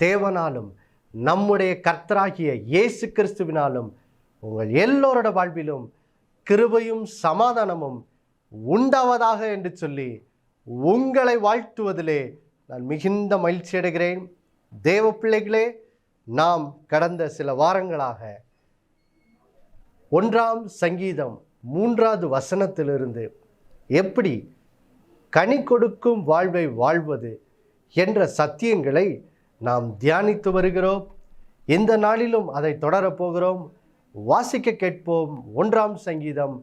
தேவனாலும் நம்முடைய கர்த்தராகிய இயேசு கிறிஸ்துவினாலும் உங்கள் எல்லோரோட வாழ்விலும் கிருபையும் சமாதானமும் உண்டாவதாக என்று சொல்லி உங்களை வாழ்த்துவதிலே நான் மிகுந்த மகிழ்ச்சி அடைகிறேன். தேவ பிள்ளைகளே நாம் கடந்த சில வாரங்களாக ஒன்றாம் சங்கீதம் மூன்றாவது வசனத்திலிருந்து எப்படி கனி கொடுக்கும் வாழ்வை வாழ்வது என்ற சத்தியங்களை நாம் தியானித்து வருகிறோம். இந்த நாளிலும் அதை தொடரப் போகிறோம். வாசிக்க கேட்போம். ஒன்றாம் சங்கீதம்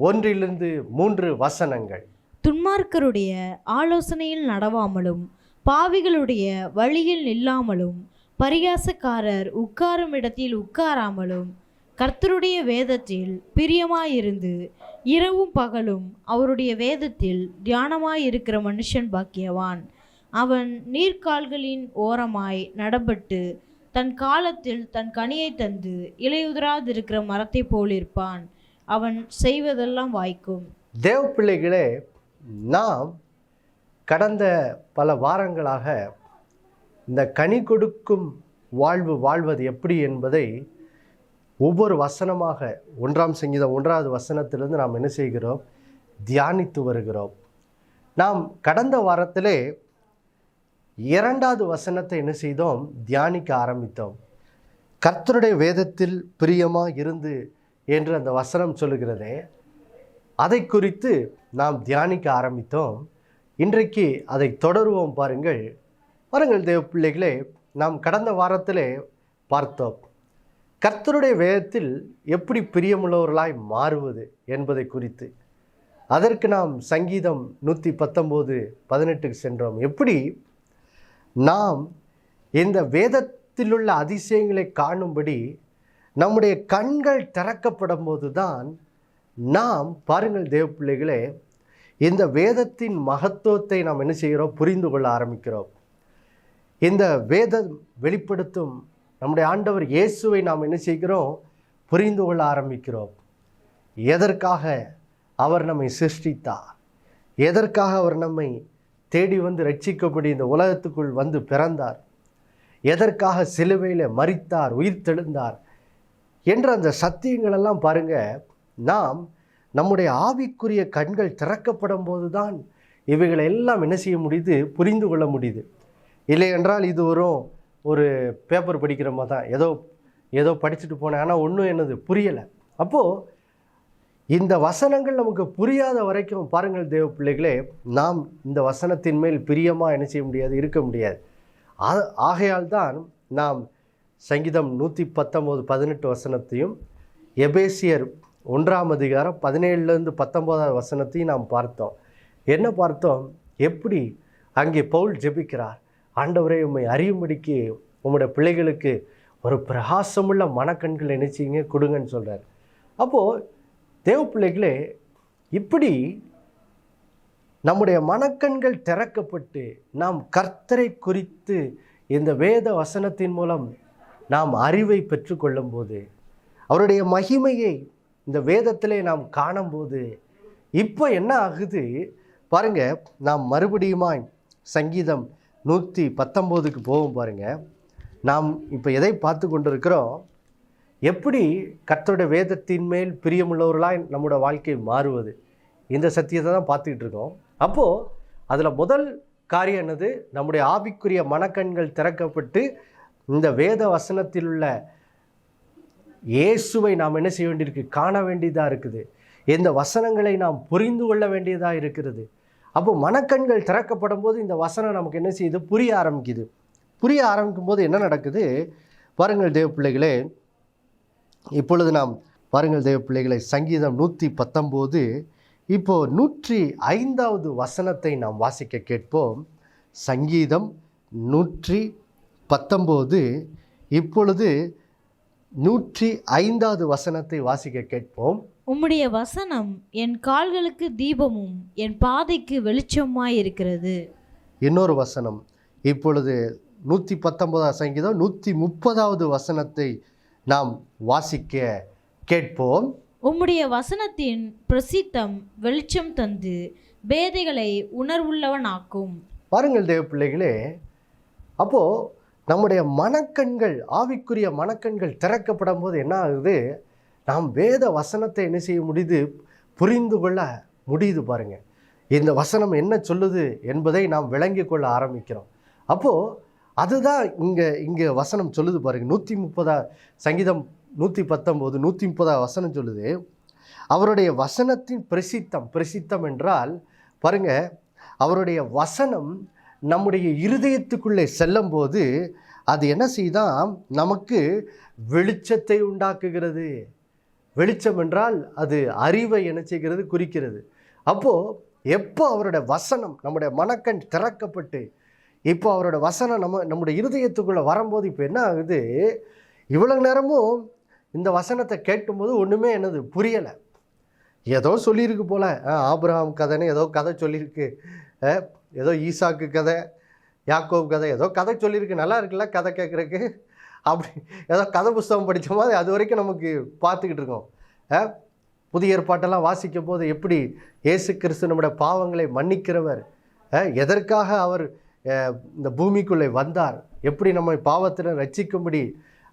ஒன்றிலிருந்து மூன்று வசனங்கள். துன்மார்க்கருடைய ஆலோசனையில் நடவாமலும் பாவிகளுடைய வழியில் நில்லாமலும் பரிகாசக்காரர் உட்காரும் இடத்தில் உட்காராமலும் கர்த்தருடைய வேதத்தில் பிரியமாயிருந்து இரவும் பகலும் அவருடைய வேதத்தில் தியானமாயிருக்கிற மனுஷன் பாக்கியவான். அவன் நீர்க்கால்களின் ஓரமாய் நடப்பட்டு தன் காலத்தில் தன் கனியை தந்து இலையுதிராதிருக்கிற மரத்தைப் போலிருப்பான். அவன் செய்வதெல்லாம் வாய்க்கும். தேவ பிள்ளைகளே நாம் கடந்த பல வாரங்களாக இந்த கனி கொடுக்கும் வாழ்வு வாழ்வது எப்படி என்பதை ஒவ்வொரு வசனமாக ஒன்றாம் சங்கீதம் ஒன்றாவது வசனத்திலிருந்து நாம் என்ன செய்கிறோம்? தியானித்து வருகிறோம். நாம் கடந்த வாரத்திலே இரண்டாவது வசனத்தை என்ன செய்தோம்? தியானிக்க ஆரம்பித்தோம். கர்த்தருடைய வேதத்தில் பிரியமாக இருந்து என்று அந்த வசனம் சொல்லுகிறதே அதை குறித்து நாம் தியானிக்க ஆரம்பித்தோம். இன்றைக்கு அதை தொடருவோம் பாருங்கள். பாருங்கள் தேவ பிள்ளைகளே நாம் கடந்த வாரத்திலே பார்த்தோம். கர்த்தருடைய வேதத்தில் எப்படி பிரியமுள்ளவர்களாய் மாறுவது என்பதை குறித்து. அதற்கு நாம் சங்கீதம் நூற்றி பத்தொம்போது பதினெட்டுக்கு சென்றோம். எப்படி? நாம் இந்த வேதத்திலுள்ள அதிசயங்களை காணும்படி நம்முடைய கண்கள் திறக்கப்படும் போது தான் நாம் பாருங்கள் தேவ பிள்ளைகளே இந்த வேதத்தின் மகத்துவத்தை நாம் என்ன செய்கிறோம்? புரிந்து கொள்ள ஆரம்பிக்கிறோம். இந்த வேதம் வெளிப்படுத்தும் நம்முடைய ஆண்டவர் இயேசுவை நாம் என்ன செய்கிறோம்? புரிந்து கொள்ள ஆரம்பிக்கிறோம். எதற்காக அவர் நம்மை சிருஷ்டித்தார்? எதற்காக அவர் நம்மை தேடி வந்து ரட்சிக்கப்படி இந்த உலகத்துக்குள் வந்து பிறந்தார். எதற்காக சிலுவையில் மறித்தார் உயிர் தெழுந்தார் என்ற அந்த சத்தியங்களெல்லாம் பாருங்க. நாம் நம்முடைய ஆவிக்குரிய கண்கள் திறக்கப்படும் போது தான் இவைகளை எல்லாம் என்ன செய்ய முடியுது? புரிந்து கொள்ள முடியுது. இல்லை என்றால் இது வரும் ஒரு பேப்பர் படிக்கிற மாதிரி தான். ஏதோ ஏதோ படிச்சுட்டு போனேன். ஆனால் ஒன்றும் என்னது? புரியலை. அப்போது இந்த வசனங்கள் நமக்கு புரியாத வரைக்கும் பாருங்கள் தேவ பிள்ளைகளே நாம் இந்த வசனத்தின் மேல் பிரியமாக என்ன செய்ய முடியாது இருக்க முடியாது. ஆ- ஆகையால் தான் நாம் சங்கீதம் நூற்றி பத்தொம்போது பதினெட்டு வசனத்தையும் எபேசியர் ஒன்றாம் அதிகாரம் பதினேழுலேருந்து பத்தொம்போதாவது வசனத்தையும் நாம் பார்த்தோம். என்ன பார்த்தோம்? எப்படி அங்கே பவுல் ஜெபிக்கிறார்? ஆண்டவரை உம்மை அறியும்படிக்கு உங்களுடைய பிள்ளைகளுக்கு ஒரு பிரகாசமுள்ள மனக்கண்கள் நினைச்சிங்க கொடுங்கன்னு சொல்கிறார் அப்போது தேவ பிள்ளைகளே இப்படி நம்முடைய மனக்கண்கள் திறக்கப்பட்டு நாம் கர்த்தரை குறித்து இந்த வேத வசனத்தின் மூலம் நாம் அறிவை பெற்றுக்கொள்ளும்போது அவருடைய மகிமையை இந்த வேதத்திலே நாம் காணும்போது இப்போ என்ன ஆகுது? பாருங்க நாம் மறுபடியுமாய் சங்கீதம் நூற்றி பத்தொம்போதுக்கு போகும் பாருங்க. நாம் இப்போ எதை பார்த்து கொண்டிருக்கிறோம்? எப்படி கர்த்தருடைய வேதத்தின் மேல் பிரியமுள்ளவர்களாய் நம்மளோட வாழ்க்கை மாறுவது? இந்த சத்தியத்தை தான் பார்த்துக்கிட்டு இருக்கோம். அப்போது அதில் முதல் காரியம் என்னது? நம்முடைய ஆவிக்குரிய மனக்கண்கள் திறக்கப்பட்டு இந்த வேத வசனத்தில் உள்ள இயேசுவை நாம் என்ன செய்ய வேண்டியிருக்கு? காண வேண்டியதாக இருக்குது. இந்த வசனங்களை நாம் புரிந்து கொள்ள வேண்டியதாக இருக்கிறது. அப்போ மனக்கண்கள் திறக்கப்படும் போது இந்த வசனம் நமக்கு என்ன செய்யுது? புரிய ஆரம்பிக்குது. புரிய ஆரம்பிக்கும் போது என்ன நடக்குது? பாருங்கள் தேவ பிள்ளைகளே இப்பொழுது நாம் பாருங்கள் தேவ பிள்ளைகளை சங்கீதம் நூற்றி பத்தொம்போது இப்போ நூற்றி ஐந்தாவது வசனத்தை நாம் வாசிக்க கேட்போம். சங்கீதம் நூற்றி பத்தொம்போது இப்பொழுது நூற்றி ஐந்தாவது வசனத்தை வாசிக்க கேட்போம். உம்முடைய வசனம் என் கால்களுக்கு தீபமும் என் பாதைக்கு வெளிச்சமாய் இருக்கிறது. இன்னொரு வசனம். இப்பொழுது நூற்றி பத்தொன்பதாம் சங்கீதம் நூற்றி முப்பதாவது வசனத்தை நாம் வாசிக்க கேட்போம். உம்முடைய வசனத்தின் பிரசித்தம் வெளிச்சம் தந்து பேதைகளை உணர்வுள்ளவனாக்கும். பாருங்கள் தேவ பிள்ளைகளே அப்போது நம்முடைய மனக்கண்கள் ஆவிக்குரிய மனக்கண்கள் திறக்கப்படும் போது என்ன ஆகுது? நாம் வேத வசனத்தை என்ன செய்ய முடியுது? புரிந்து கொள்ள முடியுது பாருங்க. இந்த வசனம் என்ன சொல்லுது என்பதை நாம் விளங்கி கொள்ள ஆரம்பிக்கிறோம். அப்போது அதுதான் இங்கே இங்கே வசனம் சொல்லுது பாருங்கள் நூற்றி முப்பதா சங்கீதம் நூற்றி பத்தொம்போது நூற்றி முப்பதா வசனம் சொல்லுது. அவருடைய வசனத்தின் பிரசித்தம் பிரசித்தம் என்றால் பாருங்க அவருடைய வசனம் நம்முடைய இருதயத்துக்குள்ளே செல்லும்போது அது என்ன செய்தால் நமக்கு வெளிச்சத்தை உண்டாக்குகிறது. வெளிச்சம் என்றால் அது அறிவை என்ன செய்கிறது? குறிக்கிறது. அப்போது எப்போ அவருடைய வசனம் நம்முடைய மனக்கண் திறக்கப்பட்டு இப்போ அவரோட வசனம் நம்ம நம்முடைய இருதயத்துக்குள்ளே வரும்போது இப்போ என்ன ஆகுது? இவ்வளோ நேரமும் இந்த வசனத்தை கேட்கும்போது ஒன்றுமே என்னது? புரியலை. ஏதோ சொல்லியிருக்கு போல். ஆப்ரஹாம் கதைன்னு ஏதோ கதை சொல்லியிருக்கு. ஏதோ ஈசாக்கு கதை யாக்கோப் கதை ஏதோ கதை சொல்லியிருக்கு. நல்லா இருக்குல்ல கதை கேட்குறக்கு அப்படி ஏதோ கதை புஸ்தகம் படித்த மாதிரி அது வரைக்கும் நமக்கு பார்த்துக்கிட்டு இருக்கோம். புதிய ஏற்பாட்டெல்லாம் வாசிக்கும் போது எப்படி இயேசு கிறிஸ்து நம்முடைய பாவங்களை மன்னிக்கிறவர்? எதற்காக அவர் இந்த பூமிக்குள்ளே வந்தார். எப்படி நம்மை பாவத்தில் ரட்சிக்கும்படி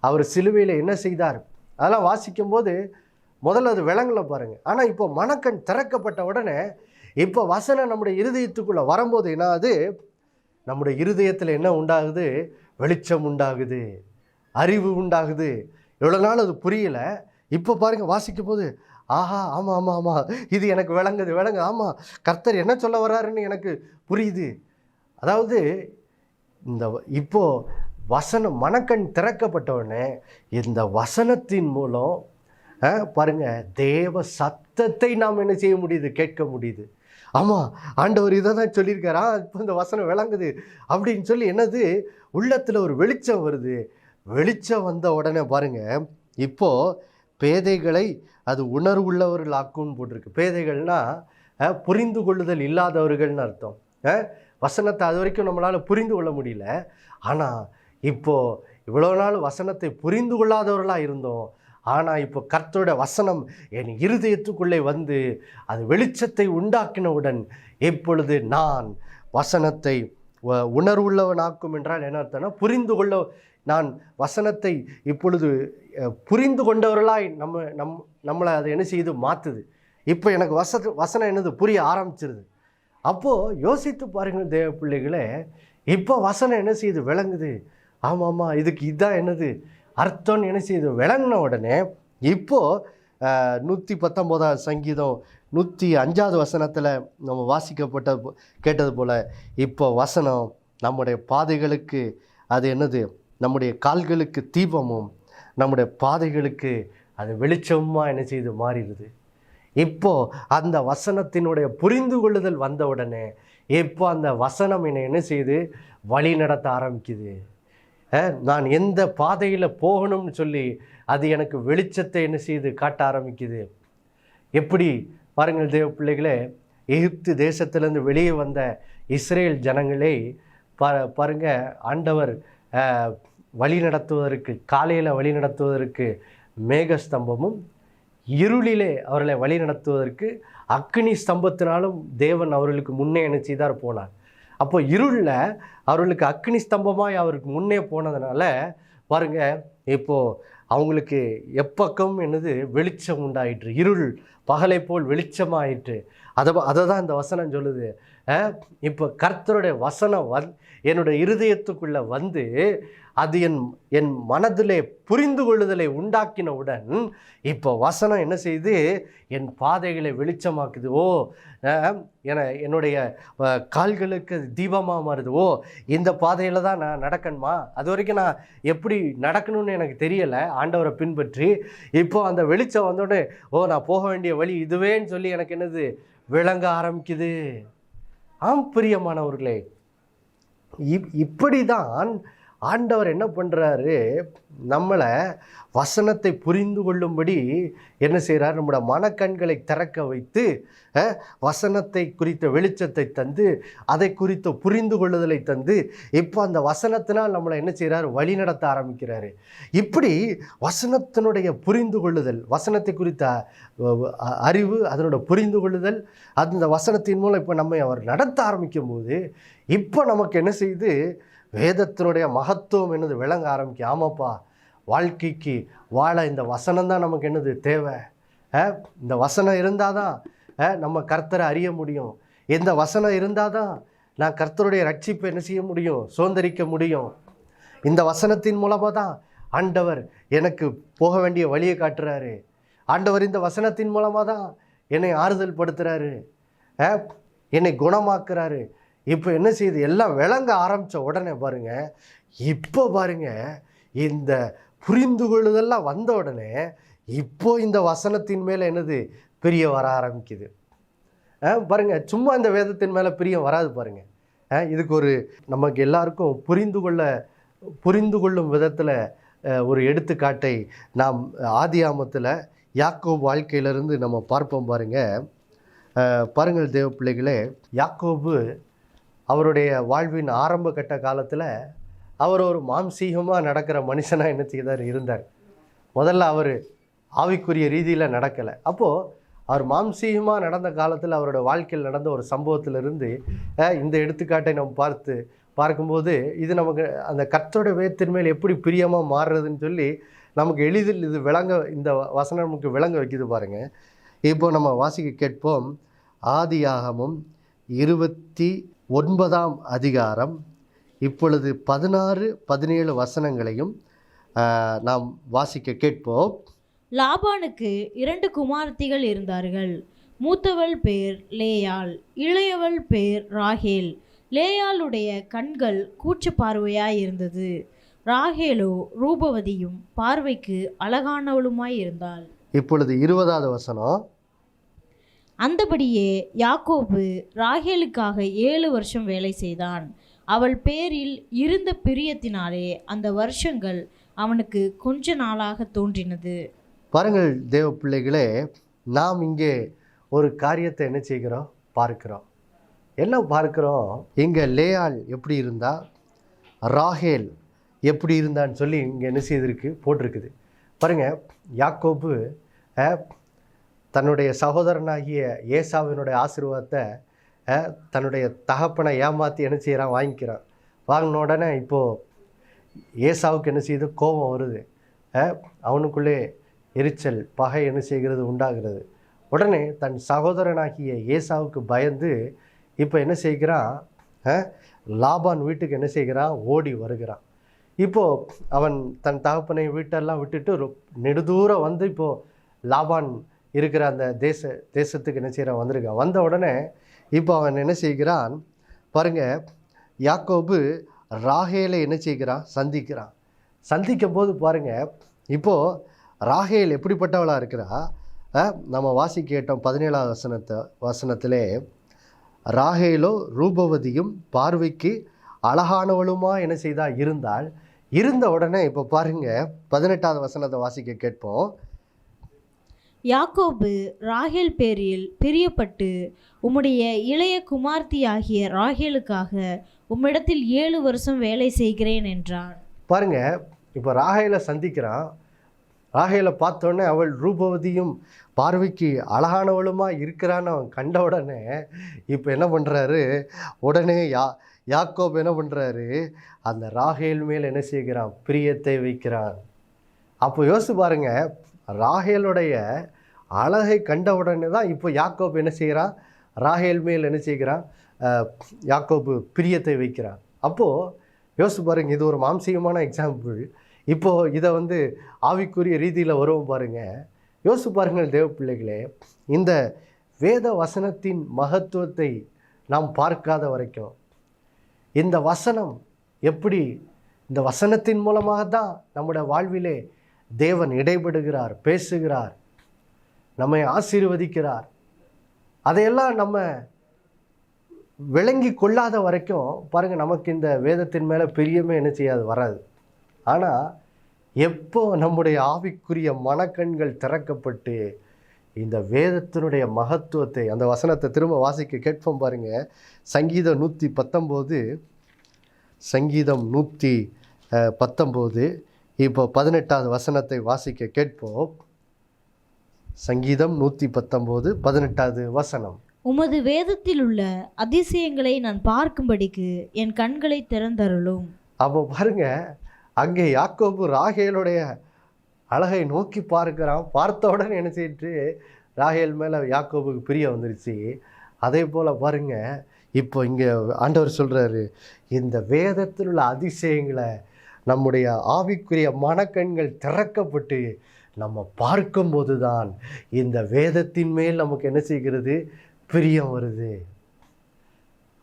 அவர் சிலுவையில் என்ன செய்தார்? அதெல்லாம் வாசிக்கும்போது முதல்ல அது விலங்கலை பாருங்கள் ஆனால் இப்போ மணக்கண் திறக்கப்பட்ட உடனே இப்போ வசனம் நம்முடைய இருதயத்துக்குள்ளே வரும்போது என்ன அது நம்முடைய இருதயத்தில் என்ன உண்டாகுது? வெளிச்சம் உண்டாகுது. அறிவு உண்டாகுது. இவ்வளோ நாள் அது புரியலை. இப்போ பாருங்கள் வாசிக்கும் போது ஆஹா ஆமாம் ஆமாம் ஆமாம் இது எனக்கு விளங்குது விளங்கு. ஆமாம் கர்த்தர் என்ன சொல்ல வர்றாருன்னு எனக்கு புரியுது. அதாவது இந்த இப்போது வசனம் மனக்கண் திறக்கப்பட்ட உடனே இந்த வசனத்தின் மூலம் பாருங்கள் தேவ சத்தத்தை நாம் என்ன செய்ய முடியுது? கேட்க முடியுது. ஆமாம் ஆண்டவர் இதை தான் சொல்லியிருக்காரா. இப்போ இந்த வசனம் விளங்குது அப்படின்னு சொல்லி என்னது? உள்ளத்தில் ஒரு வெளிச்சம் வருது. வெளிச்சம் வந்த உடனே பாருங்கள் இப்போது பேதைகளை அது உணர்வுள்ளவர்கள் ஆக்கும்னு போட்டிருக்கு பேதைகள்னால் புரிந்து கொள்ளுதல் இல்லாதவர்கள்னு அர்த்தம். வசனத்தை அது வரைக்கும் நம்மளால் புரிந்து கொள்ள முடியல. ஆனால் இப்போது இவ்வளோ நாள் வசனத்தை புரிந்து கொள்ளாதவர்களாக இருந்தோம். ஆனால் இப்போ கர்த்தரோட வசனம் என் இருதயத்துக்குள்ளே வந்து அது வெளிச்சத்தை உண்டாக்கினவுடன் இப்பொழுது நான் வசனத்தை உணர்வுள்ளவனாக்கும் என்றால் என்ன அர்த்தம்னா புரிந்து கொள்ள நான் வசனத்தை இப்பொழுது புரிந்து கொண்டவர்களாய் நம்ம நம் நம்மளை அதை என்ன செய்யுது மாற்றுது இப்போ எனக்கு வச வசனம் என்னது? புரிய ஆரம்பிச்சிருது. அப்போது யோசித்து பாருங்கள் தேவ பிள்ளைகளே இப்போ வசனம் என்ன செய்யுது விளங்குது? ஆமாம் ஆமாம் இதுக்கு இதான் என்னது? அர்த்தம்னு என்ன செய்யுது விளங்கின உடனே இப்போது நூற்றி பத்தொம்போதாவது சங்கீதம் நூற்றி அஞ்சாவது வசனத்தில் நம்ம வாசிக்கப்பட்ட கேட்டது போல் இப்போ வசனம் நம்முடைய பாதைகளுக்கு அது என்னது? நம்முடைய கால்களுக்கு தீபமும் நம்முடைய பாதைகளுக்கு அது வெளிச்சமாக என்ன செய்து மாறிடுது? இப்போ அந்த வசனத்தினுடைய புரிந்து கொள்ளுதல் வந்தவுடனே இப்போ அந்த வசனம் என்னை என்ன செய்யுது? வழி நடத்த ஆரம்பிக்குது. நான் எந்த பாதையில் போகணும்னு சொல்லி அது எனக்கு வெளிச்சத்தை என்ன செய்யுது? காட்ட ஆரம்பிக்குது. எப்படி? பாருங்கள் தேவ பிள்ளைகளே எகிப்து தேசத்திலேருந்து வெளியே வந்த இஸ்ரேல் ஜனங்களே பா பாருங்க ஆண்டவர் வழி நடத்துவதற்கு காலையில் வழி நடத்துவதற்கு மேகஸ்தம்பமும் இருளிலே அவர்களை வழி நடத்துவதற்கு அக்னி ஸ்தம்பத்தினாலும் தேவன் அவர்களுக்கு முன்னே என்ன செய்தார்? போனார். அப்போ இருளில் அவர்களுக்கு அக்னி ஸ்தம்பமாக அவருக்கு முன்னே போனதுனால பாருங்க இப்போது அவங்களுக்கு எப்பக்கம் என்னது? வெளிச்சம் உண்டாயிற்று. இருள் பகலை போல் வெளிச்சமாயிற்று. அதை அதை தான் இந்த வசனம் சொல்லுது. இப்போ கர்த்தருடைய வசனம் வந் என்னுடைய இருதயத்துக்குள்ளே வந்து அது என் என் மனதிலே புரிந்து கொள்ளுதலை உண்டாக்கினவுடன் இப்போ வசனம் என்ன செய்து என் பாதைகளை வெளிச்சமாக்குது. ஓ என என்னுடைய கால்களுக்கு தீபமாக மாறுது. ஓ இந்த பாதையில் தான் நான் நடக்கணுமா? அது வரைக்கும் நான் எப்படி நடக்கணும்னு எனக்கு தெரியலை. ஆண்டவரை பின்பற்றி இப்போ அந்த வெளிச்சம் வந்தோடனே ஓ நான் போக வேண்டிய வழி இதுவேன்னு சொல்லி எனக்கு என்னது? விளங்க ஆரம்பிக்குது. ஆம் பிரியமானவர்களே இப் இப்படி தான் ஆண்டவர் என்ன பண்ணுறாரு நம்மளை வசனத்தை புரிந்து கொள்ளும்படி என்ன செய்கிறார் நம்முடைய மனக்கண்களை திறக்க வைத்து வசனத்தை குறித்த வெளிச்சத்தை தந்து அதை குறித்த புரிந்து கொள்ளுதலை தந்து இப்போ அந்த வசனத்தினால் நம்மளை என்ன செய்கிறார் வழி நடத்த ஆரம்பிக்கிறாரு. இப்படி வசனத்தினுடைய புரிந்து கொள்ளுதல் வசனத்தை குறித்த அறிவு அதனோட புரிந்து கொள்ளுதல் அந்த வசனத்தின் மூலம் இப்போ நம்மை அவர் நடத்த ஆரம்பிக்கும் போது இப்போ நமக்கு என்ன செய்து வேதத்தினுடைய மகத்துவம் என்னது? விளங்க ஆரம்பிக்கும் ஆமாப்பா. வாழ்க்கைக்கு வாழ இந்த வசனம் தான் நமக்கு என்னது? தேவை. இந்த வசனம் இருந்தால் தான் நம்ம கர்த்தரை அறிய முடியும். இந்த வசனம் இருந்தால் தான் நான் கர்த்தருடைய ரட்சிப்பை என்ன செய்ய முடியும்? சுதந்திரிக்க முடியும். இந்த வசனத்தின் மூலமாக தான் ஆண்டவர் எனக்கு போக வேண்டிய வழியை காட்டுறாரு. ஆண்டவர் இந்த வசனத்தின் மூலமாக தான் என்னை ஆறுதல் படுத்துறாரு என்னை குணமாக்குறாரு. இப்போ என்ன செய்யுது? எல்லாம் விளங்க ஆரம்பித்த உடனே பாருங்கள் இப்போ பாருங்க இந்த புரிந்து கொள்ளுதெல்லாம் வந்த உடனே இப்போ இந்த வசனத்தின் மேலே என்னது? பிரிய வர ஆரம்பிக்குது. பாருங்கள் சும்மா இந்த வேதத்தின் மேலே பிரியம் வராது பாருங்கள் இதுக்கு ஒரு நமக்கு எல்லாருக்கும் புரிந்து கொள்ள புரிந்து கொள்ளும் விதத்தில் ஒரு எடுத்துக்காட்டை நாம் ஆதி ஆமத்தில் யாக்கோப் வாழ்க்கையிலிருந்து நம்ம பார்ப்போம் பாருங்கள் பாருங்கள் தேவ பிள்ளைகளே யாக்கோபு அவருடைய வாழ்வின் ஆரம்ப கட்ட காலத்தில் அவர் ஒரு மாம்சீகமாக நடக்கிற மனுஷனாக என்ன செய்தார்? இருந்தார். முதல்ல அவர் ஆவிக்குரிய ரீதியில் நடக்கலை. அப்போது அவர் மாம்சீகமாக நடந்த காலத்தில் அவரோட வாழ்க்கையில் நடந்த ஒரு சம்பவத்திலிருந்து இந்த எடுத்துக்காட்டை நம்ம பார்த்து பார்க்கும்போது இது நமக்கு அந்த கத்தோட வேத்தின் மேல் எப்படி பிரியமாக மாறுறதுன்னு சொல்லி நமக்கு எளிதில் இது விளங்க இந்த வசனம் நமக்கு விளங்க வைக்குது பாருங்கள் இப்போ நம்ம வாசிக்க கேட்போம். ஆதியாகமும் இருபத்தி ஒன்பதாம் அதிகாரம். இப்பொழுது பதினாறு பதினேழு வசனங்களையும் நாம் வாசிக்க கேட்போம். லாபானுக்கு இரண்டு குமாரத்திகள் இருந்தார்கள். மூத்தவள் பேர் லேயாள் இளையவள் பேர் ராகேல். லேயாளுடைய கண்கள் கூச்ச பார்வையாய் இருந்தது ராகேலோ ரூபவதியும் பார்வைக்கு அழகானவளுமாய் இருந்தாள் இப்பொழுது இருபதாவது வசனம். அந்தபடியே யாக்கோபு ராகேலுக்காக ஏழு வருஷம் வேலை செய்தான். அவள் பேரில் இருந்த பிரியத்தினாலே அந்த வருஷங்கள் அவனுக்கு கொஞ்ச நாளாக தோன்றினது. பாருங்கள் தேவ பிள்ளைகளே நாம் இங்கே ஒரு காரியத்தை என்ன செய்கிறோம்? பார்க்கிறோம். என்ன பார்க்கிறோம்? இங்கே லேயாள் எப்படி இருந்தா? ராகேல் எப்படி இருந்தான்னு சொல்லி இங்கே என்ன செய்திருக்கு? போட்டிருக்குது. பாருங்கள் யாக்கோபு தன்னுடைய சகோதரனாகிய ஏசாவினுடைய ஆசீர்வாதத்தை தன்னுடைய தகப்பனை ஏமாற்றி என்ன செய்கிறான் வாங்கிக்கிறான். வாங்கின உடனே இப்போது ஏசாவுக்கு என்ன செய்யுது கோபம் வருது. அவனுக்குள்ளே எரிச்சல் பகை என்ன செய்கிறது? உண்டாகிறது. உடனே தன் சகோதரனாகிய ஏசாவுக்கு பயந்து இப்போ என்ன செய்கிறான்? லாபான் வீட்டுக்கு என்ன செய்கிறான்? ஓடி வருகிறான். இப்போது அவன் தன் தகப்பனை வீட்டெல்லாம் விட்டுட்டு ரொ- நெடுதூரம் வந்து இப்போது லாபான் இருக்கிற அந்த தேச தேசத்துக்கு என்ன செய்கிறான் வந்திருக்கான். வந்த உடனே இப்போ அவன் என்ன செய்கிறான்? பாருங்க யாக்கோபு ராகேலை என்ன செய்கிறான்? சந்திக்கிறான். சந்திக்கும் போது பாருங்க இப்போது ராகேல் எப்படிப்பட்டவளாக இருக்கிறா? நம்ம வாசி கேட்டோம் பதினேழாவது வசனத்தை வசனத்திலே ராகேலோ ரூபவதியும் பார்வைக்கு அழகானவளுமா? என்ன செய்தா? இருந்தால் இருந்த உடனே இப்போ பாருங்க பதினெட்டாவது வசனத்தை வாசிக்க கேட்போம். யாக்கோபு ராகேல் பேரில் பிரியப்பட்டு உம்முடைய இளைய குமார்த்தியாகிய ராகேலுக்காக உம்மிடத்தில் ஏழு வருஷம் வேலை செய்கிறேன் என்றான். பாருங்க இப்போ ராகேலை சந்திக்கிறான். ராகேலை பார்த்தோன்னே அவள் ரூபவதியும் பார்வைக்கு அழகானவளுமா இருக்கிறான்னு அவன் கண்ட உடனே இப்போ என்ன பண்ணுறாரு உடனே யா யாக்கோப் என்ன பண்ணுறாரு அந்த ராகேல் மேல் என்ன செய்கிறான்? பிரியத்தை வைக்கிறான். அப்போ யோசிச்சு பாருங்கள் ராகேலுடைய அழகை கண்ட உடனே தான் இப்போ யாக்கோப் என்ன செய்கிறான் ராகேல் மேல் என்ன செய்கிறான் யாக்கோப்பு பிரியத்தை வைக்கிறான் அப்போது யோசிச்சு பாருங்க இது ஒரு மாம்சீகமான எக்ஸாம்பிள் இப்போது இதை வந்து ஆவிக்குரிய ரீதியில் வருவோம் பாருங்கள் யோசிச்சு பாருங்கள் தேவ பிள்ளைகளே இந்த வேத வசனத்தின் மகத்துவத்தை நாம் பார்க்காத வரைக்கும் இந்த வசனம் எப்படி இந்த வசனத்தின் மூலமாக தான் நம்முடைய வாழ்விலே தேவன் இடைபடுகிறார் பேசுகிறார் நம்மை ஆசீர்வதிக்கிறார். அதையெல்லாம் நம்ம விளங்கி கொள்ளாத வரைக்கும் பாருங்க நமக்கு இந்த வேதத்தின் மேலே பிரியமே என்ன செய்யாது வராது. ஆனால் எப்போ நம்முடைய ஆவிக்குரிய மனக்கண்கள் திறக்கப்பட்டு இந்த வேதத்தினுடைய மகத்துவத்தை அந்த வசனத்தை திரும்ப வாசிக்க கேட்போம் பாருங்க. சங்கீதம் நூற்றி பத்தொம்போது சங்கீதம் நூற்றி பத்தொம்போது இப்போ பதினெட்டாவது வசனத்தை வாசிக்க கேட்போம். சங்கீதம் நூற்றி பத்தொம்போது பதினெட்டாவது வசனம். உமது வேதத்தில் உள்ள அதிசயங்களை நான் பார்க்கும்படிக்கு என் கண்களை திறந்தருளும். அப்போ பாருங்க அங்கே யாக்கோபு ராகேலுடைய அழகை நோக்கி பார்க்கிறான். பார்த்த உடனே என்ன செய்யிட்டு ராகேல் மேலே யாக்கோபுக்கு பிரியம் வந்துருச்சு. அதே போல் பாருங்க இப்போ இங்கே ஆண்டவர் சொல்கிறாரு இந்த வேதத்தில் உள்ள அதிசயங்களை நம்முடைய ஆவிக்குரிய மனக்கண்கள் திறக்கப்பட்டு நம்ம பார்க்கும்போது தான் இந்த வேதத்தின் மேல் நமக்கு என்ன செய்கிறது? பிரியம் வருது.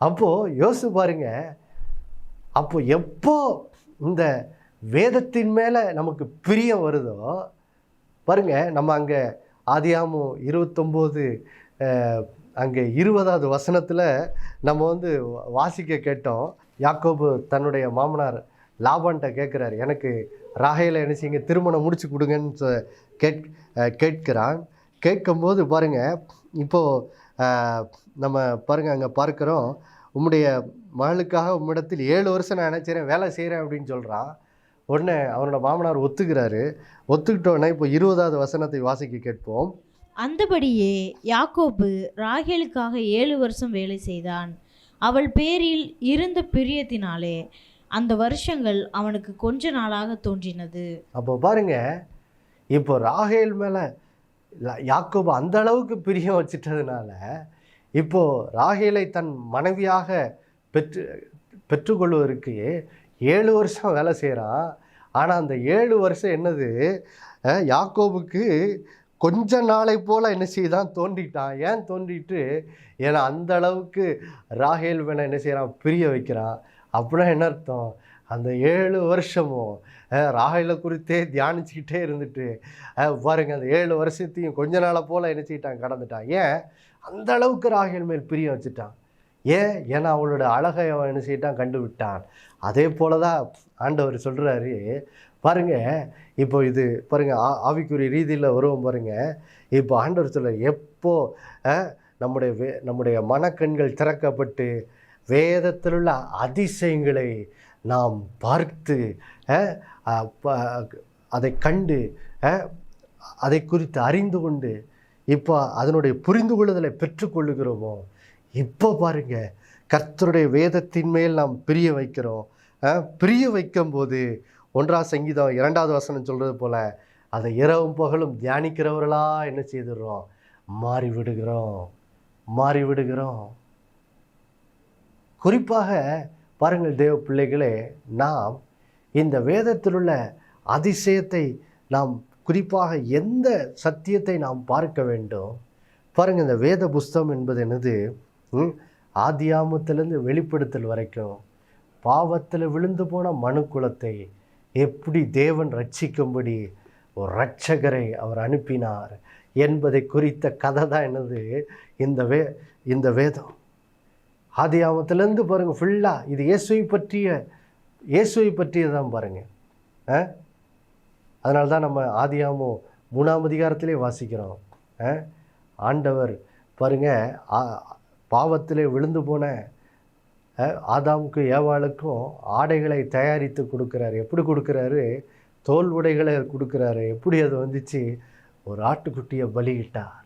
அப்போது யோசிச்சு பாருங்க. அப்போ எப்போ இந்த வேதத்தின் மேலே நமக்கு பிரியம் வருதோ பாருங்க நம்ம அங்கே ஆதியாமம் இருபத்தொம்போது அங்கே இருபதாவது வசனத்தில் நம்ம வந்து வாசிக்க கேட்டோம். யாக்கோபு தன்னுடைய மாமனார் லாபான்ட்ட கேட்குறாரு. எனக்கு ராகையில் என்ன செய்யுங்க திருமணம் முடிச்சு கொடுங்கன்னு கேட் கேட்கிறான். கேட்கும்போது பாருங்கள் இப்போது நம்ம பாருங்க அங்கே பார்க்குறோம் உம்முடைய மகளுக்காக உம்மிடத்தில் ஏழு வருஷம் நான் நினச்சிறேன் வேலை செய்கிறேன் அப்படின்னு சொல்கிறான் உடனே அவனோட மாமனார் ஒத்துக்கிறாரு. ஒத்துக்கிட்டோடனே இப்போ இருபதாவது வசனத்தை வாசிக்க கேட்போம். அந்தபடியே யாக்கோபு ராகேலுக்காக ஏழு வருஷம் வேலை செய்தான். அவள் பேரில் இருந்த பிரியத்தினாலே அந்த வருஷங்கள் அவனுக்கு கொஞ்ச நாளாக தோன்றினது. அப்போ பாருங்க இப்போ ராகேல் மேலே யாக்கோபு அந்த அளவுக்கு பிரியம் வச்சிட்டதுனால இப்போ ராகேலை தன் மனைவியாக பெற்று பெற்றுக்கொள்வதற்கு ஏழு வருஷம் வேலை செய்கிறான் ஆனால் அந்த ஏழு வருஷம் என்னது? யாக்கோபுக்கு கொஞ்ச நாளை போல் என்ன செய்தான்? தோண்டிட்டான் ஏன் தோண்டிட்டு ஏன்னா அந்த அளவுக்கு ராகேல் மேலே என்ன செய்கிறான் பிரிய வைக்கிறான். அப்படின்னா என்ன அர்த்தம்? அந்த ஏழு வருஷமும் ராகையில் குறித்தே தியானிச்சுக்கிட்டே இருந்துட்டு பாருங்க அந்த ஏழு வருஷத்தையும் கொஞ்ச நாளை போல் என்ன கடந்துட்டான். ஏன்? அந்த அளவுக்கு ராகையில் மேல் பிரியம் வச்சுட்டான். ஏன்? ஏன்னா அவளோட அழகை அவன் என்ன செய்யிட்டான்? கண்டு விட்டான் அதே போல தான் ஆண்டவர் சொல்கிறாரு பாருங்கள் இப்போ இது பாருங்கள் ஆ- ஆவிக்குரிய ரீதியில் வருவோம் பாருங்கள் இப்போ ஆண்டவர் சொல்ல எப்போ நம்முடைய வே நம்முடைய மனக்கண்கள் திறக்கப்பட்டு வேதத்தில் உள்ள அதிசயங்களை நாம் பார்த்து அதை கண்டு அதை குறித்து அறிந்து கொண்டு இப்போ அதனுடைய புரிந்து கொள்ளுதலை பெற்றுக்கொள்ளுகிறோமோ இப்போ பாருங்க கர்த்தருடைய வேதத்தின் மேல் நாம் பிரிய வைக்கிறோம். பிரிய வைக்கும்போது ஒன்றாம் சங்கீதம் இரண்டாவது வசனம் சொல்கிறது போல் அதை இரவும் பகலும் தியானிக்கிறவர்களாக என்ன செய்துடுறோம் மாறி விடுகிறோம் மாறி விடுகிறோம் குறிப்பாக பாருங்கள் தேவ பிள்ளைகளே நாம் இந்த வேதத்தில் உள்ள அதிசயத்தை நாம் குறிப்பாக எந்த சத்தியத்தை நாம் பார்க்க வேண்டும்? பாருங்கள் இந்த வேத புஸ்தகம் என்பது என்னது? ஆதியாமத்திலேருந்து வெளிப்படுத்தல் வரைக்கும் பாவத்தில் விழுந்து போன மனு குலத்தை எப்படி தேவன் ரட்சிக்கும்படி ஒரு ரட்சகரை அவர் அனுப்பினார் என்பதை குறித்த கதை தான் என்னது? இந்த வே இந்த வேதம். ஆதியாமத்திலேருந்து பாருங்கள் ஃபுல்லாக இது இயேசுவை பற்றிய இயேசுவை பற்றியதான் பாருங்கள் ஆ? அதனால தான் நம்ம ஆதியாமோ மூணாம் அதிகாரத்திலே வாசிக்கிறோம். ஆ? ஆண்டவர் பாருங்க பாவத்திலே விழுந்து போன ஆதாமுக்கும் ஏவாளுக்கும் ஆடைகளை தயாரித்து கொடுக்குறாரு. எப்படி கொடுக்குறாரு? தோல் உடைகளை கொடுக்குறாரு. எப்படி அது வந்துச்சு? ஒரு ஆட்டுக்குட்டியை பலியிட்டார்.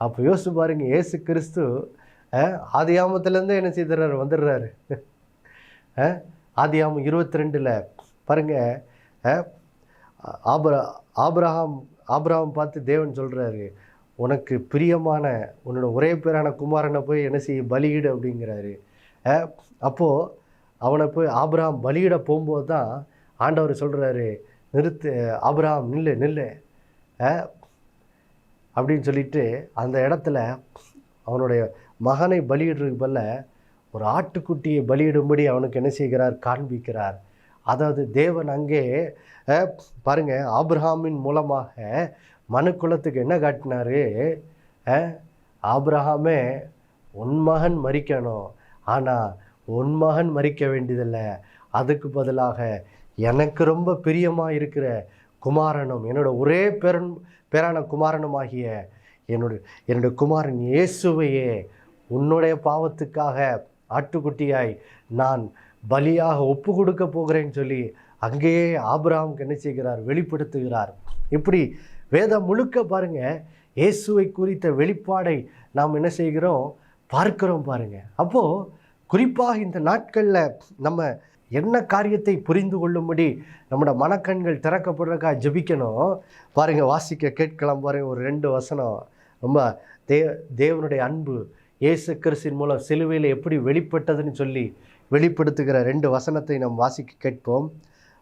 அப்போ யோசிச்சு பாருங்க ஏசு கிறிஸ்து ஆதியாமத்துலேருந்து என்ன செய்துறாரு? வந்துடுறாரு. ஆதியாமம் இருபத்தி ரெண்டில் பாருங்க அஹ், ஆப்ரஹாம் ஆப்ரஹாம் பார்த்து தேவன் சொல்கிறாரு உனக்கு பிரியமான உன்னோட ஒரே பேரான குமாரனை போய் என்ன செய்ய பலியிடு அப்படிங்கிறாரு. அப்போது அவனை போய் ஆப்ரஹாம் பலியிட போகும்போது தான் ஆண்டவர் சொல்கிறாரு நிறுத்து ஆப்ரஹாம் நில்லு நில்லு. அப்படின்னு சொல்லிட்டு அந்த இடத்துல அவனுடைய மகனை பலியிடுறதுக்கு பதில ஒரு ஆட்டுக்குட்டியை பலியிடும்படி அவனுக்கு என்ன செய்கிறார்? காண்பிக்கிறார். அதாவது தேவன் அங்கே பாருங்கள் ஆப்ரஹாமின் மூலமாக மனுக்குலத்துக்கு என்ன காட்டினாரு? ஆப்ரஹாமே உன் மகன் மறிக்கணும் ஆனால் உன் மகன் மறிக்க வேண்டியதில்லை. அதுக்கு பதிலாக எனக்கு ரொம்ப பிரியமாக இருக்கிற குமாரனும் என்னோட ஒரே பேரன் பேரான குமாரனுமாகிய என்னோட என்னுடைய குமாரன் இயேசுவையே உன்னுடைய பாவத்துக்காக ஆட்டுக்குட்டியாய் நான் பலியாக ஒப்பு கொடுக்க போகிறேன்னு சொல்லி அங்கேயே ஆபிரகாமுக்கு என்ன செய்கிறார்? வெளிப்படுத்துகிறார். இப்படி வேதம் முழுக்க பாருங்க. இயேசுவை குறித்த வெளிப்பாடை நாம் என்ன செய்கிறோம்? பார்க்கிறோம் பாருங்க. அப்போது குறிப்பாக இந்த நாட்களில் நம்ம என்ன காரியத்தை புரிந்து கொள்ளும்படி நம்மளோட மனக்கண்கள் திறக்கப்படுறக்கா ஜெபிக்கணும்? பாருங்கள் வாசிக்க கேட்கலாம் பாருங்கள் ஒரு ரெண்டு வசனம். ரொம்ப தே தேவனுடைய அன்பு இயேசு கிறிஸ்தின் மூலம் சிலுவையில் எப்படி வெளிப்பட்டதுன்னு சொல்லி வெளிப்படுத்துகிற ரெண்டு வசனத்தை நாம் வாசிக்க கேட்போம்.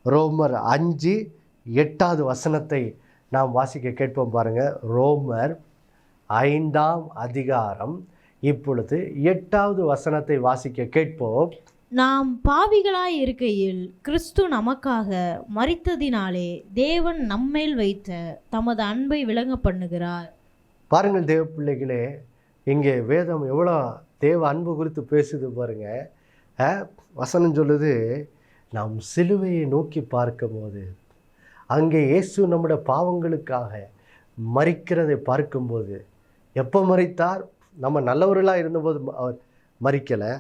ரோமர் அஞ்சு எட்டாவது வசனத்தை நாம் வாசிக்க கேட்போம் பாருங்கள் ரோமர் ஐந்தாம் அதிகாரம். இப்பொழுது எட்டாவது வசனத்தை வாசிக்க கேட்போம். நாம் பாவிகளாய் இருக்கையில் கிறிஸ்து நமக்காக மரித்ததினாலே தேவன் நம்மேல் வைத்த தமது அன்பை விளங்க பண்ணுகிறார். பாருங்கள் தேவ பிள்ளைகளே இங்கே வேதம் எவ்வளோ தேவ அன்பு குறித்து பேசுது பாருங்க. வசனம் சொல்லுது நாம் சிலுவையை நோக்கி பார்க்கும்போது அங்கே இயேசு நம்முடைய பாவங்களுக்காக மறிக்கிறதை பார்க்கும்போது எப்போ மறித்தார் நம்ம நல்லவர்களாக இருந்தபோது அவர் மறிக்கலை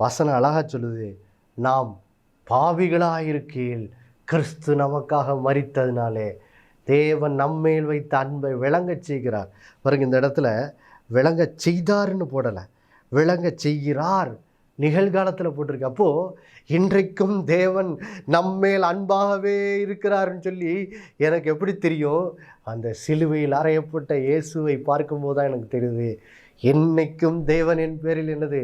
வசனம் அழகாக சொல்லுது நாம் பாவிகளாக இருக்கையில் கிறிஸ்து நமக்காக மறித்ததுனாலே தேவன் நம்மேல் வைத்த அன்பை விளங்கச் செய்கிறார். பாருங்க இந்த இடத்துல விளங்க செய்தார்னு போடலை. விளங்க செய்கிறார். நிகழ்காலத்தில் போட்டிருக்கு. அப்போது இன்றைக்கும் தேவன் நம்மேல் அன்பாகவே இருக்கிறாருன்னு சொல்லி எனக்கு எப்படி தெரியும்? அந்த சிலுவையில் அறையப்பட்ட இயேசுவை பார்க்கும்போது தான் எனக்கு தெரியுது. என்னைக்கும் தேவன் என் பேரில் என்னது?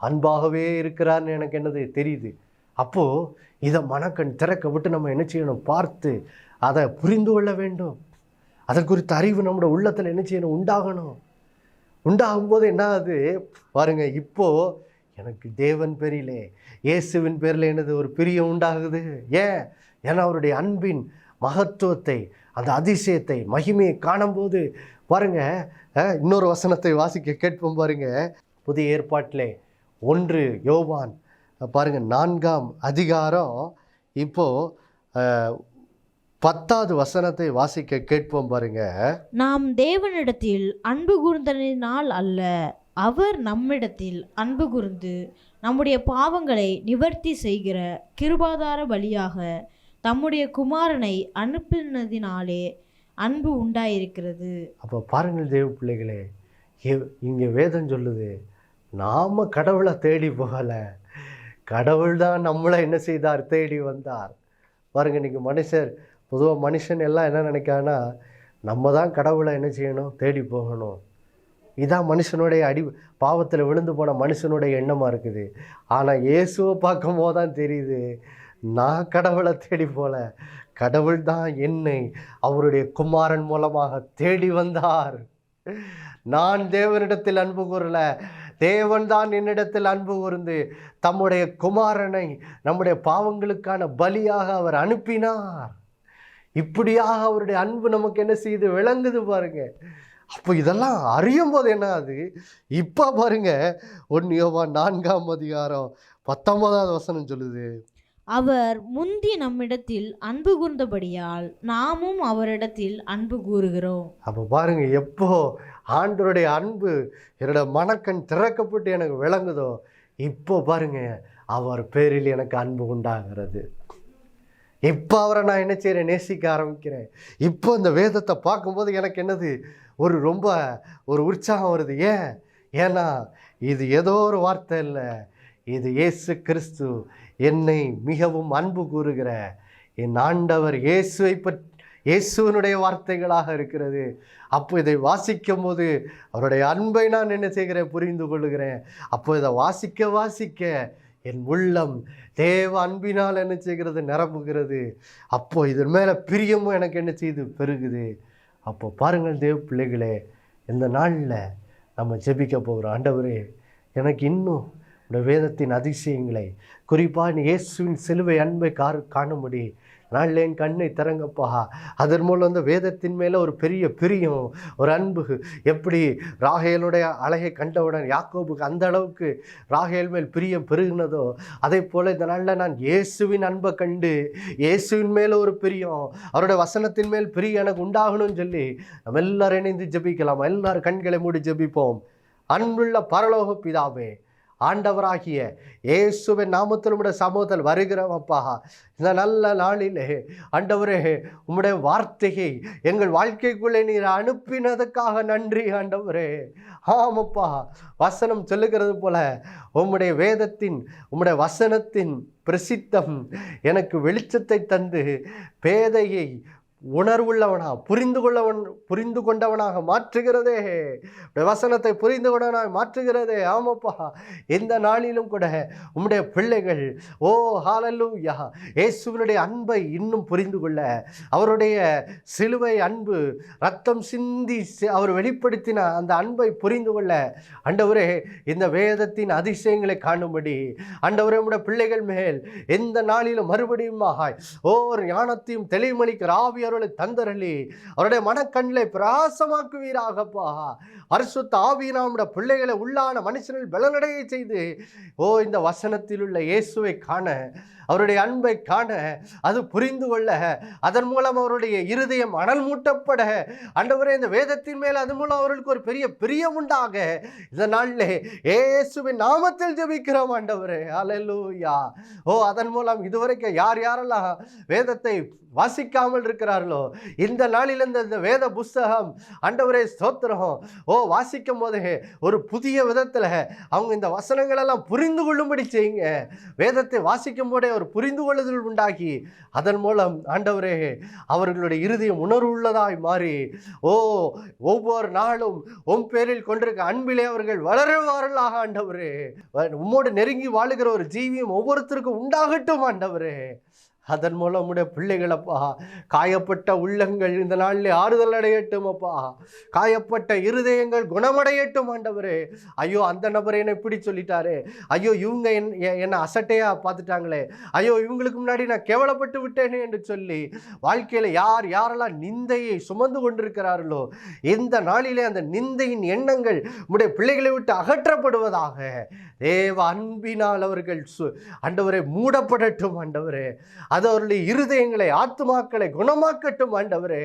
அன்பாகவே இருக்கிறார்னு எனக்கு என்னது? தெரியுது. அப்போது இதை மனக்கண் திறக்க விட்டு நம்ம என்ன செய்யணும்? பார்த்து அதை புரிந்து கொள்ள வேண்டும். அதை குறித்த அறிவு நம்மளோட உள்ளத்தில் என்ன செய்யணும்? உண்டாகணும். உண்டாகும்போது என்ன ஆகுது பாருங்க இப்போது எனக்கு தேவன் பேரிலே இயேசுவின் பேரில் எனது ஒரு பிரியம் உண்டாகுது. ஏன்? ஏன்னா அவருடைய அன்பின் மகத்துவத்தை அந்த அதிசயத்தை மகிமையை காணும்போது பாருங்கள் இன்னொரு வசனத்தை வாசிக்க கேட்போம் பாருங்கள் புதிய ஏற்பாட்டிலே ஒன்று யோவான் பாருங்கள் பாருங்க நான்காம் அதிகாரம் இப்போது பத்தாவது வசனத்தை வாசிக்க கேட்போம் பாருங்க. நாம் தேவனிடத்தில் அன்பு கூர்ந்ததினால் அல்ல அவர் நம்மிடத்தில் அன்பு கூர்ந்து நம்முடைய பாவங்களை நிவர்த்தி செய்கிற கிருபாதார பலியாக தம்முடைய குமாரனை அனுப்பினதினாலே அன்பு உண்டாயிருக்கிறது. அப்போ பாருங்கள் தேவ பிள்ளைகளே இங்கே வேதம் சொல்லுது நாம் கடவுளை தேடி போகலை. கடவுள் தான் நம்மளை என்ன செய்தார்? தேடி வந்தார். பாருங்க இன்னைக்கு மனுஷர் பொதுவாக மனுஷன் எல்லாம் என்ன நினைக்கான்னா நம்ம தான் கடவுளை என்ன செய்யணும்? தேடி போகணும். இதான் மனுஷனுடைய அடி பாவத்தில் விழுந்து போன மனுஷனுடைய எண்ணமாக இருக்குது. ஆனால் இயேசுவை பார்க்கும்போது தான் தெரியுது நான் கடவுளை தேடி போல. கடவுள் தான் என்னை அவருடைய குமாரன் மூலமாக தேடி வந்தார். நான் தேவனிடத்தில் அன்பு கூறல. தேவன் தான் என்னிடத்தில் அன்பு கூர்ந்து தம்முடைய குமாரனை நம்முடைய பாவங்களுக்கான பலியாக அவர் அனுப்பினார். இப்படியாக அவருடைய அன்பு நமக்கு என்ன செய்யுது விளங்குது பாருங்க. அப்போ இதெல்லாம் அறியும் போது என்ன ஆகுது? இப்போ பாருங்க ஒன்று யோவா நான்காம் அதிகாரம் பத்தொன்பதாவது வசனம் சொல்லுது. அவர் முந்தி நம்மிடத்தில் அன்பு கூர்ந்தபடியால் நாமும் அவரிடத்தில் அன்பு கூறுகிறோம். அப்போ பாருங்க எப்போ ஆண்டவருடைய அன்பு என்னோட மனக்கண் திறக்கப்பட்டு எனக்கு விளங்குதோ இப்போ பாருங்க அவர் பேரில் எனக்கு அன்பு உண்டாகிறது. இப்போ அவரை நான் என்ன செய்கிறேன் நேசிக்க ஆரம்பிக்கிறேன். இப்போ இந்த வேதத்தை பார்க்கும்போது எனக்கு என்னது? ஒரு ரொம்ப ஒரு உற்சாகம் வருது. ஏன்? ஏன்னா இது ஏதோ ஒரு வார்த்தை இல்லை இது இயேசு கிறிஸ்து என்னை மிகவும் அன்பு கூறுகிற என் ஆண்டவர் இயேசுவை பற்றி இயேசுவனுடைய வார்த்தைகளாக இருக்கிறது. அப்போ இதை வாசிக்கும் போது அவருடைய அன்பை நான் என்ன செய்கிறேன்? புரிந்து கொள்கிறேன் அப்போ இதை வாசிக்க வாசிக்க என் உள்ளம் தேவ அன்பினால் என்ன செய்கிறது? நிரம்புகிறது. அப்போ இதன் மேலே பிரியமும் எனக்கு என்ன செய்யுது பெருகுது. அப்போ பாருங்கள் தேவ பிள்ளைகளே இந்த நாளில் நம்ம ஜெபிக்க போகிறோம் ஆண்டவரே எனக்கு இன்னும் இந்த வேதத்தின் அதிசயங்களை குறிப்பாக இயேசுவின் சிலுவை அன்பை கார் காணும்படி நாளில் என் கண்ணை திறங்கப்பா. அதன் மூலம் அந்த வேதத்தின் மேலே ஒரு பெரிய பிரியம் ஒரு அன்பு. எப்படி ராகேலுடைய அழகை கண்டவுடன் யாக்கோபுக்கு அந்த அளவுக்கு ராகேல் மேல் பிரியம் பெருகினதோ அதே போல் இந்த நாளில் நான் இயேசுவின் அன்பை கண்டு இயேசுவின் மேலே ஒரு பிரியம் அவருடைய வசனத்தின் மேல் பிரியம் எனக்கு உண்டாகணும்னு சொல்லி நம்ம எல்லாரும் இணைந்து ஜெபிக்கலாம். எல்லாரும் கண்களை மூடி ஜெபிப்போம். அன்புள்ள பரலோக பிதாவே ஆண்டவராகிய இயேசுவின் நாமத்தில் உடைய சமூகத்தில் வருகிறோம் அப்பா. இந்த நல்ல நாளிலே ஆண்டவரே உம்முடைய வார்த்தையை எங்கள் வாழ்க்கைக்குள்ளே நீர் அனுப்பினதுக்காக நன்றி ஆண்டவரே. ஆமப்பா வசனம் சொல்லுகிறது போல உம்முடைய வேதத்தின் உம்முடைய வசனத்தின் பிரசித்தம் எனக்கு வெளிச்சத்தை தந்து பேதையை உணர்வுள்ளவனா புரிந்து கொள்ளவன் புரிந்து கொண்டவனாக மாற்றுகிறதே. வசனத்தை புரிந்து கொண்டவனாக மாற்றுகிறதே. ஆமாப்பா. எந்த நாளிலும் கூட உம்முடைய பிள்ளைகள் ஓ ஹாலலூயா இயேசுவினுடைய அன்பை இன்னும் புரிந்து கொள்ள அவருடைய சிலுவை அன்பு ரத்தம் சிந்தி அவர் வெளிப்படுத்தின அந்த அன்பை புரிந்து கொள்ள அண்டவரே இந்த வேதத்தின் அதிசயங்களை காணும்படி அண்டவரே உம்முடைய பிள்ளைகள் மேல் எந்த நாளிலும் மறுபடியும் ஓர் ஞானத்தையும் தெளிமணிக்கிற ஆவிய அவர்களை தந்தரளி அவருடைய மனக்கண்களை பிரகாசமாக்குவீராகப்பா. அரிசுத்த ஆவியினால் நம்முடைய பிள்ளைகளை உள்ளான மனுஷனில் பலனடைய செய்து ஓ இந்த வசனத்தில் உள்ள இயேசுவை காண அவருடைய அன்பை காண அது புரிந்து கொள்ள அதன் மூலம் அவருடைய இருதயம் அனல் மூட்டப்பட. ஆண்டவரே இந்த வேதத்தின் மேல் அது மூலம் அவர்களுக்கு ஒரு பெரிய பிரியம் உண்டாக. இந்த நாளில் ஏசுவின் நாமத்தில் ஜெபிக்கிறோம் ஆண்டவரே. அலலூயா ஓ அதன் மூலம் இதுவரைக்கும் யார் யாரெல்லாம் வேதத்தை வாசிக்காமல் இருக்கிறார்களோ இந்த நாளில் இந்த இந்த வேத புஸ்தகம் ஆண்டவரே ஸ்தோத்திரம். ஓ வாசிக்கும் போதே ஒரு புதிய விதத்தில் அவங்க இந்த வசனங்களெல்லாம் புரிந்து கொள்ளும்படி செய்யுங்க. வேதத்தை வாசிக்கும் போதே ஒரு புரிந்து கொள்ளுதல் உண்டாகி அதன் மூலம் ஆண்டவரே அவர்களுடைய இருதயம் உணர்வுள்ளதாய் மாறி ஓ ஒவ்வொரு நாளும் உன் பேரில் கொண்டிருக்க அன்பிலே அவர்கள் வளருவார்களாக ஆண்டவரே. உம்மோடு நெருங்கி வாழுகிற ஒரு ஜீவியம் ஒவ்வொருத்தருக்கும் உண்டாகட்டும் ஆண்டவரே. அதன் மூலம் உடைய பிள்ளைகளப்பா காயப்பட்ட உள்ளங்கள் இந்த நாளில் ஆறுதல் அடையட்டும் அப்பா. காயப்பட்ட இருதயங்கள் குணமடையட்டும் ஆண்டவரே. ஐயோ அந்த நபர் என்னை இப்படி சொல்லிட்டாரு. ஐயோ இவங்க என் எ- என்னை அசட்டையாக பார்த்துட்டாங்களே. ஐயோ இவங்களுக்கு முன்னாடி நான் கேவலப்பட்டு விட்டேனே என்று சொல்லி வாழ்க்கையில் யார் யாரெல்லாம் நிந்தையை சுமந்து கொண்டிருக்கிறார்களோ இந்த நாளிலே அந்த நிந்தையின் எண்ணங்கள் உடைய பிள்ளைகளை விட்டு அகற்றப்படுவதாக. தேவ அன்பினால் அவர்கள் சு ஆண்டவரை மூடப்படட்டும் ஆண்டவரே. அது அவருடைய இருதயங்களை ஆத்துமாக்களை குணமாக்கட்டும் ஆண்டவரே.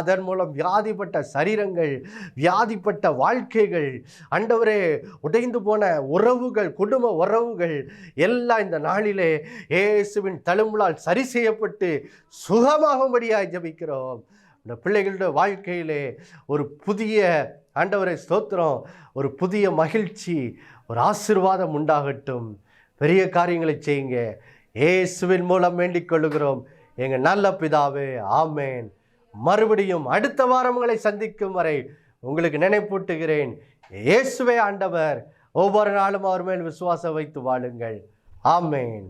அதன் மூலம் வியாதிப்பட்ட சரீரங்கள் வியாதிப்பட்ட வாழ்க்கைகள் ஆண்டவரே உடைந்து போன உறவுகள் குடும்ப உறவுகள் எல்லாம் இந்த நாளிலே இயேசுவின் தழும்புலால் சரி செய்யப்பட்டு சுகமாகும்படியாக ஜெபிக்கிறோம். இந்த பிள்ளைகளுடைய வாழ்க்கையிலே ஒரு புதிய ஆண்டவரை ஸ்தோத்திரம் ஒரு புதிய மகிழ்ச்சி ஒரு ஆசீர்வாதம் உண்டாகட்டும். பெரிய காரியங்களை செய்யுங்க. இயேசுவின் மூலம் வேண்டிக் கொள்ளுகிறோம். எங்கள் நல்ல பிதாவே ஆமேன். மறுபடியும் அடுத்த வாரம் உங்களை சந்திக்கும் வரை உங்களுக்கு நினைப்பூட்டுகிறேன். இயேசுவே ஆண்டவர் ஒவ்வொரு நாளும் அவர் மேல் விசுவாசம் வைத்து வாழுங்கள். ஆமேன்.